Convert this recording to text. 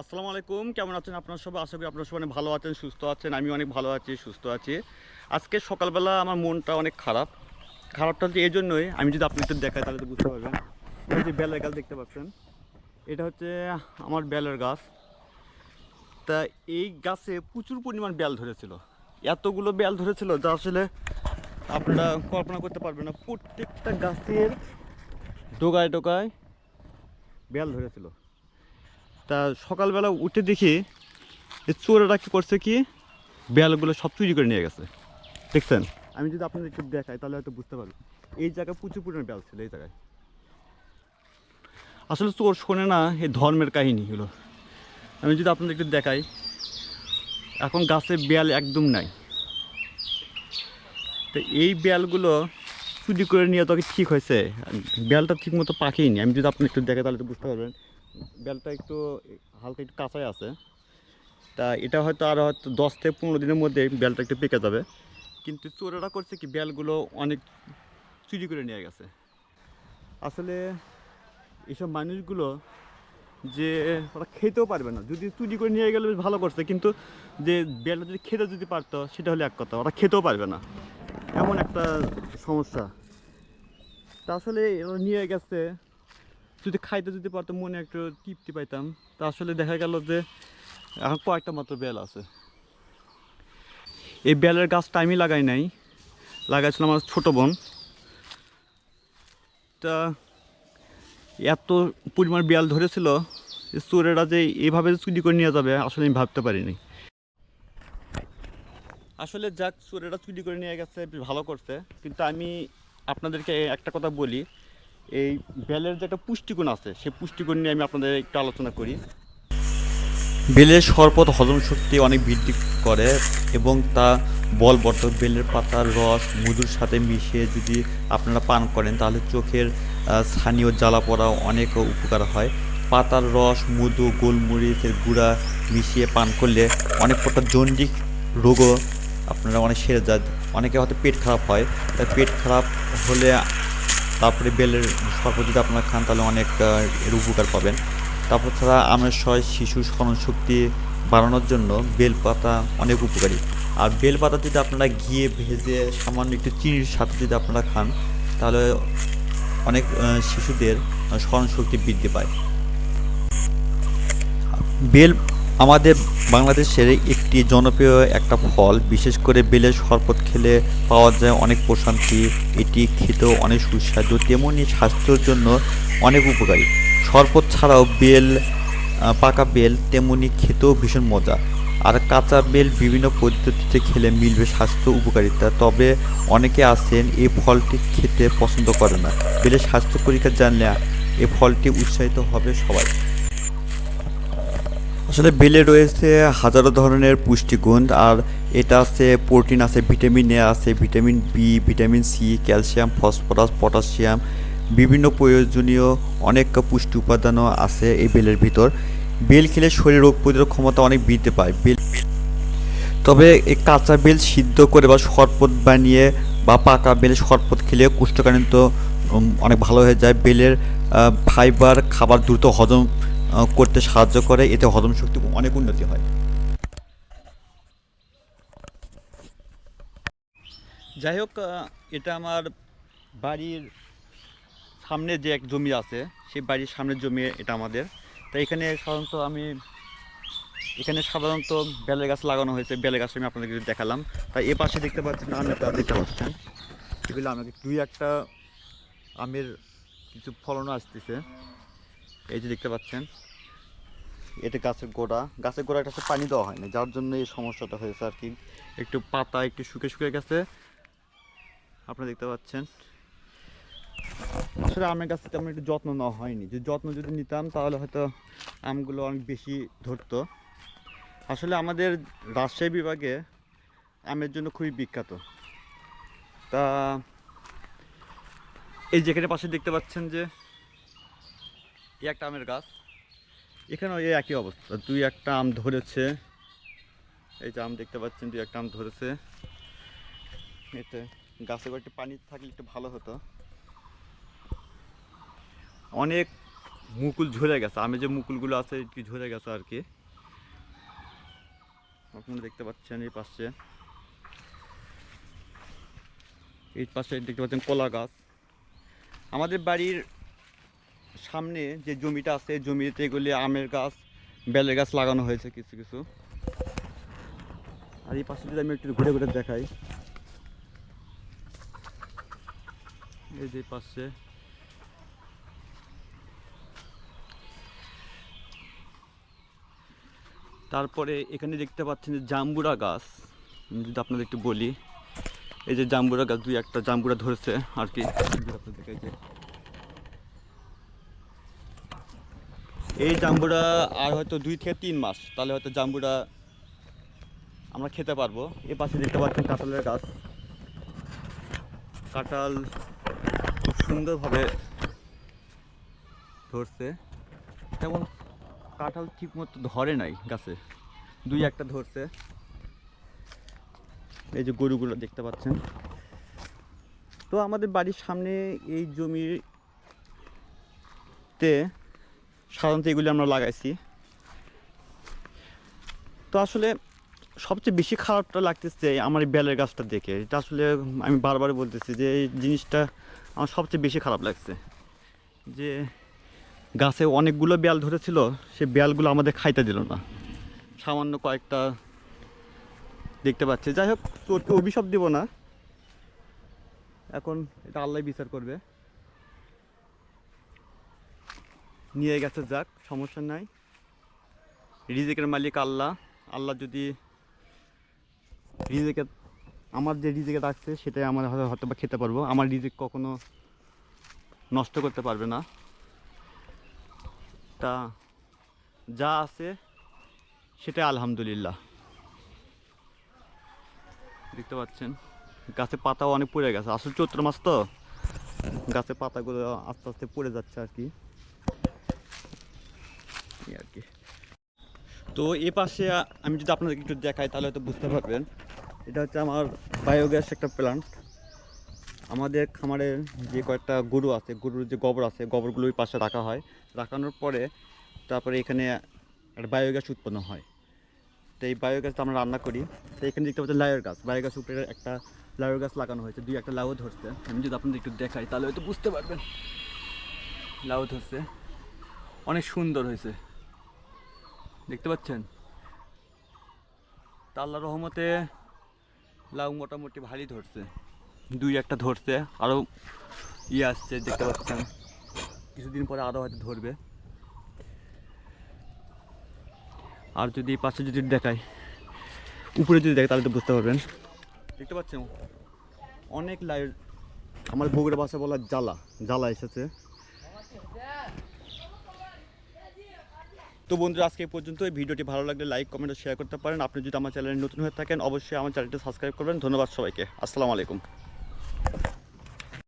আসসালামু আলাইকুম, কেমন আছেন আপনারা সবাই? আশা করি আপনারা সবাই ভালো আছেন, সুস্থ আছেন, আমি অনেক ভালো আছি, সুস্থ আছি। আজকে সকালবেলা আমার মনটা অনেক খারাপ। খারাপটা হচ্ছে এই জন্যই, আমি যদি আপনি একটু দেখাই তাহলে তো বুঝতে পারবেন। এই যে বেলের গাছ দেখতে পাচ্ছেন, এটা হচ্ছে আমার বেলের গাছ। তা এই গাছে প্রচুর পরিমাণ বেল ধরেছিল। এতগুলো বেল ধরেছিল যা আসলে আপনারা কল্পনা করতে পারবেন না, প্রত্যেকটা গাছের ডোগায় ডোগায় বেল ধরেছিল। তা সকালবেলা উঠে দেখি এই চোরেরা কি করছে কি? বেলগুলো সব চুরি করে নিয়ে গেছে। দেখছেন? আমি যদি আপনাদের একটু দেখাই, তাহলে হয়তো বুঝতে পারবেন। এই জায়গায় প্রচুর পরিমাণে বেল ছিল, এই জায়গায়। আসলে চোর শোনে না এই ধর্মের কাহিনীগুলো আমি যদি আপনাদের একটু দেখাই, এখন গাছে বেল একদম নাই। তো এই বেলগুলো চুরি করে নিয়ে তো ঠিক হয়েছে? বেলটা ঠিক মতো পাকেইনি আমি যদি আপনি একটু দেখে তাহলে তো বুঝতে পারবেন। বেলটা একটু হালকা একটু কাঁচাই আছে। তা এটা হয়তো আর হয়তো দশ থেকে পনেরো দিনের মধ্যে বেলটা একটু পেকে যাবে। কিন্তু চোরেরা করছে কি, বেলগুলো অনেক চুরি করে নিয়ে গেছে। আসলে এইসব মানুষগুলো যে ওরা খেতেও পারবে না। যদি চুরি করে নিয়ে গেলে বেশ ভালো করছে, কিন্তু যে বেলটা যদি খেতে যদি পারতো, সেটা হলে এক কথা, ওরা খেতেও পারবে না। এমন একটা সমস্যা। তা আসলে নিয়ে গেছে যদি খাইতে যদি পারতাম, মনে একটু তৃপ্তি পাইতাম। তা আসলে দেখা গেল যে, এখন কয়েকটা মাত্র বেল আছে। এই বেলের গাছটা আমি লাগাই নাই। লাগাইছিলাম আমার ছোটো বোন। তা এত পরিমাণ বেল ধরেছিল চোরেরা যে এইভাবে চুরি করে নিয়ে যাবে, আসলে আমি ভাবতে পারিনি। আসলে যাক, চোরেরা চুরি করে নিয়ে গেছে ভালো করছে। কিন্তু আমি আপনাদেরকে একটা কথা বলি এই বেলের যে একটা পুষ্টিগুণ আছে, সেই পুষ্টিগুণ নিয়ে আমি আপনাদের একটু আলোচনা করি। বেলের শরবত হজম শক্তি অনেক বৃদ্ধি করে এবং তা বলবর্ধক বেলের পাতার রস, মধুর সাথে মিশিয়ে যদি আপনারা পান করেন, তাহলে চোখের স্থানীয় জ্বালা পড়া অনেক উপকার হয়। পাতার রস, মধু, গোলমরিচের গুঁড়া মিশিয়ে পান করলে অনেক প্রকার জৈনিক রোগও আপনারা অনেক সেরে যায়। অনেকে হয়তো পেট খারাপ হয়। তাই পেট খারাপ হলে তারপরে বেলের শরবত যদি আপনারা খান তাহলে অনেক এর উপকার পাবেন। তারপর ছাড়া আমের সয় শিশু স্মরণ শক্তি বাড়ানোর জন্য বেলপাতা অনেক উপকারী। আর বেলপাতা যদি আপনারা ঘিয়ে ভেজে সামান্য একটু চিনির সাথে যদি আপনারা খান তাহলে অনেক শিশুদের আহ, স্মরণ শক্তি বৃদ্ধি পায়। বেল আমাদের বাংলাদেশের একটি জনপ্রিয় একটা ফল, বিশেষ করে বেলের শরবত খেলে পাওয়া যায় অনেক প্রশান্তি। এটি খেতেও অনেক সুস্বাদু, তেমনি স্বাস্থ্যের জন্য অনেক উপকারী। শরবত ছাড়াও বেল পাকা বেল তেমনি খেতেও ভীষণ মজা। আর কাঁচা বেল বিভিন্ন পদ্ধতিতে খেলে মিলবে স্বাস্থ্য উপকারিতা। তবে অনেকে আছেন এই ফলটি খেতে পছন্দ করে না। বেলের স্বাস্থ্য পরীক্ষা জানলে এ ফলটি উৎসাহিত হবে সবাই। আসলে বেলে রয়েছে হাজারো ধরনের পুষ্টিগুণ আর এটা আছে প্রোটিন আছে ভিটামিন এ আছে vitamin B vitamin C calcium phosphorus potassium বিভিন্ন প্রয়োজনীয় অনেক পুষ্টি উপাদানও আছে এই বেলের ভিতর। বেল খেলে শরীর রোগ প্রতিরোধ ক্ষমতা অনেক বৃদ্ধি পায়। বেল তবে এই কাঁচা বেল সিদ্ধ করে বা শরপত বানিয়ে বা পাকা বেল শরপত খেলে কোষ্ঠকাঠিন্য উম, অনেক ভালো হয়ে যায়। বেলের ফাইবার খাবার দ্রুত হজম করতে সাহায্য করে, এতে হজম শক্তি অনেক উন্নতি হয়। যাই হোক এটা আমার বাড়ির সামনে যে এক জমি আছে, সেই বাড়ির সামনের জমি এটা আমাদের। তাই এখানে সাধারণত আমি, এখানে সাধারণত বেলের গাছ লাগানো হয়েছে বেলের গাছ আমি আপনাদেরকে দেখালাম। তাই এ পাশে দেখতে পাচ্ছেন আমের গাছ, দেখতে পাচ্ছেন? এগুলো আমাকে দুই একটা আমের কিছু ফলনও আসতেছে। এই যে দেখতে পাচ্ছেন, এটা গাছের গোড়া। গাছের গোড়া একটা পানি দেওয়া হয়নি, যার জন্য এই সমস্যাটা হয়েছে আর কি। একটু পাতা একটু শুকে শুকে গেছে। আপনারা দেখতে পাচ্ছেন। আসলে আমের গাছ তেমন একটু যত্ন নেওয়া হয়নি। যে যত্ন যদি নিতাম, তাহলে হয়তো আমগুলো অনেক বেশি ধরতো। আসলে আমাদের রাজশাহী বিভাগে আমের জন্য খুবই বিখ্যাত। তা, এই যেখানে পাশে দেখতে পাচ্ছেন যে এই একটা আমের গাছ। এখানেও এই একই অবস্থা। দুই একটা আম ধরেছে। এই যে আম দেখতে পাচ্ছেন, দুই একটা আম ধরেছে। এতে গাছে কয়েকটি পানি থাকলে একটু ভালো হতো। অনেক মুকুল ঝরে গেছে। আমি যে মুকুলগুলো আছে, একটু ঝরে গেছে আর কি। আপনারা দেখতে পাচ্ছেন এই পাশে। এই পাশে দেখতে পাচ্ছেন কলা গাছ। আমাদের বাড়ির সামনে যে জমিটা আছে জমিতে এগুলি আমের গাছ, বেলের গাছ লাগানো হয়েছে কিছু কিছু। আর এই পাশে যদি আমি একটু ঘুরে ঘুরে দেখাই। এই যে পাশে। তারপরে এখানে দেখতে পাচ্ছেন যে জাম্বুরা গাছ। যদি আপনাদের একটু বলি, এই যে জাম্বুরা গাছ, দুই একটা জাম্বুরা ধরেছে আর কি। আপনাদের এই জাম্বুরা আর হয়তো দুই থেকে তিন মাস, তাহলে হয়তো জাম্বুরা আমরা খেতে পারব। এ পাশে দেখতে পাচ্ছেন কাঁঠালের গাছ। কাঁঠাল খুব সুন্দরভাবে ধরছে। তেমন কাঁঠাল ঠিক মতো ধরে নাই গাছে। দুই একটা ধরছে। এই যে গরুগুলো দেখতে পাচ্ছেন। তো আমাদের বাড়ির সামনে এই জমিতে সাধারণত এগুলি আমরা লাগাইছি। তো আসলে সবচেয়ে বেশি খারাপটা লাগতেছে আমার এই বেলের গাছটা দেখে। এটা আসলে আমি বারবার বলতেছি যে এই জিনিসটা আমার সবচেয়ে বেশি খারাপ লাগছে। যে গাছে অনেকগুলো বেল ধরেছিল, সে বেলগুলো আমাদের খাইতে দিল না। সামান্য কয়েকটা দেখতে পাচ্ছি। যাই হোক অভিশাপ দিব না। এখন এটা আল্লাহ বিচার করবে। নিয়ে গেছে যাক, সমস্যা নাই। রিজেকের মালিক আল্লাহ। আল্লাহ যদি রিজিকে, আমার যে রিজিকে রাখছে সেটাই আমার হয়তো বা খেতে পারব। আমার রিজিক কখনো নষ্ট করতে পারবে না। তা যা আছে সেটা আলহামদুলিল্লাহ। দেখতে পাচ্ছেন, গাছে পাতাও অনেক পড়ে গেছে। আসলে চৈত্র মাস তো? গাছে পাতাগুলো আস্তে আস্তে পড়ে যাচ্ছে আর কি এই আর কি তো এ পাশে আমি যদি আপনাদেরকে একটু দেখাই, তাহলে হয়তো বুঝতে পারবেন। এটা হচ্ছে আমার বায়োগ্যাস একটা প্ল্যান্ট আমাদের খামারের যে কয়েকটা গরু আছে, গরুর যে গোবর আছে, গোবরগুলো ওই পাশে রাখা হয়। রাখানোর পরে তারপরে এখানে একটা বায়োগ্যাস উৎপন্ন হয়। তো এই বায়োগ্যাসটা আমরা রান্না করি। তো এখানে দেখতে পাচ্ছেন লাউয়ের গাছ বায়োগ্যাস উপরে একটা লাউয়ের গাছ লাগানো হয়েছে, দুই একটা লাউ ধরছে। আমি যদি আপনাদের একটু দেখাই, তাহলে হয়তো বুঝতে পারবেন। লাউ ধরছে। অনেক সুন্দর হয়েছে। দেখতে পাচ্ছেন? তা আল্লাহ রহমতে লাউ মোটামুটি ভারী ধরছে। দুই একটা ধরছে আরও ইয়ে আসছে, দেখতে পাচ্ছেন। কিছুদিন পরে আরও হয়তো ধরবে। আর যদি পাশে যদি দেখাই, উপরে যদি দেখে তাহলে তো বুঝতে পারবেন। দেখতে পাচ্ছেন? অনেক লাইট, আমার বগুড়া ভাষা বলা জ্বালা জ্বালা এসেছে। তো বন্ধুরা, আজকে এই পর্যন্ত। এই ভিডিওটি ভালো লাগলে লাইক, কমেন্ট শেয়ার করতে পারেন। আপনি যদি আমার চ্যানেলে নতুন হয়ে থাকেন, অবশ্যই আমার চ্যানেলটি সাবস্ক্রাইব করবেন। ধন্যবাদ সবাইকে। আসসালামু আলাইকুম।